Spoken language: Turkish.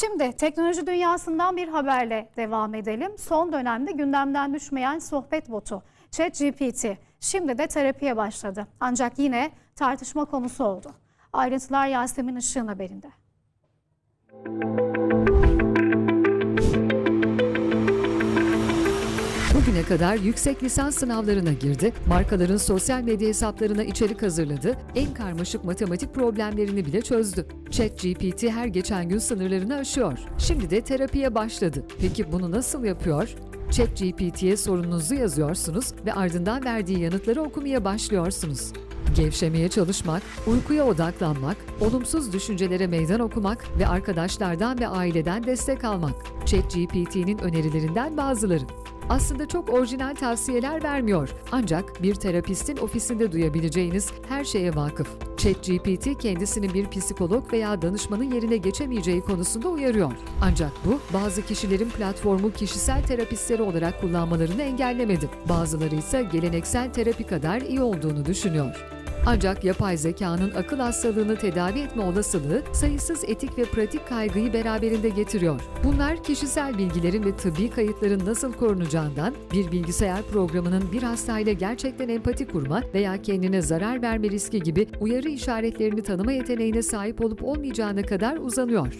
Şimdi teknoloji dünyasından bir haberle devam edelim. Son dönemde gündemden düşmeyen sohbet botu ChatGPT şimdi de terapiye başladı. Ancak yine tartışma konusu oldu. Ayrıntılar Yasemin Işık'ın haberinde. Bugüne kadar yüksek lisans sınavlarına girdi, markaların sosyal medya hesaplarına içerik hazırladı, en karmaşık matematik problemlerini bile çözdü. ChatGPT her geçen gün sınırlarını aşıyor. Şimdi de terapiye başladı. Peki bunu nasıl yapıyor? ChatGPT'ye sorununuzu yazıyorsunuz ve ardından verdiği yanıtları okumaya başlıyorsunuz. Gevşemeye çalışmak, uykuya odaklanmak, olumsuz düşüncelere meydan okumak ve arkadaşlardan ve aileden destek almak. ChatGPT'nin önerilerinden bazıları. Aslında çok orijinal tavsiyeler vermiyor. Ancak bir terapistin ofisinde duyabileceğiniz her şeye vakıf. ChatGPT kendisini bir psikolog veya danışmanın yerine geçemeyeceği konusunda uyarıyor. Ancak bu bazı kişilerin platformu kişisel terapistleri olarak kullanmalarını engellemedi. Bazıları ise geleneksel terapi kadar iyi olduğunu düşünüyor. Ancak yapay zekanın akıl hastalığını tedavi etme olasılığı sayısız etik ve pratik kaygıyı beraberinde getiriyor. Bunlar kişisel bilgilerin ve tıbbi kayıtların nasıl korunacağından, bir bilgisayar programının bir hastayla gerçekten empati kurma veya kendine zarar verme riski gibi uyarı işaretlerini tanıma yeteneğine sahip olup olmayacağına kadar uzanıyor.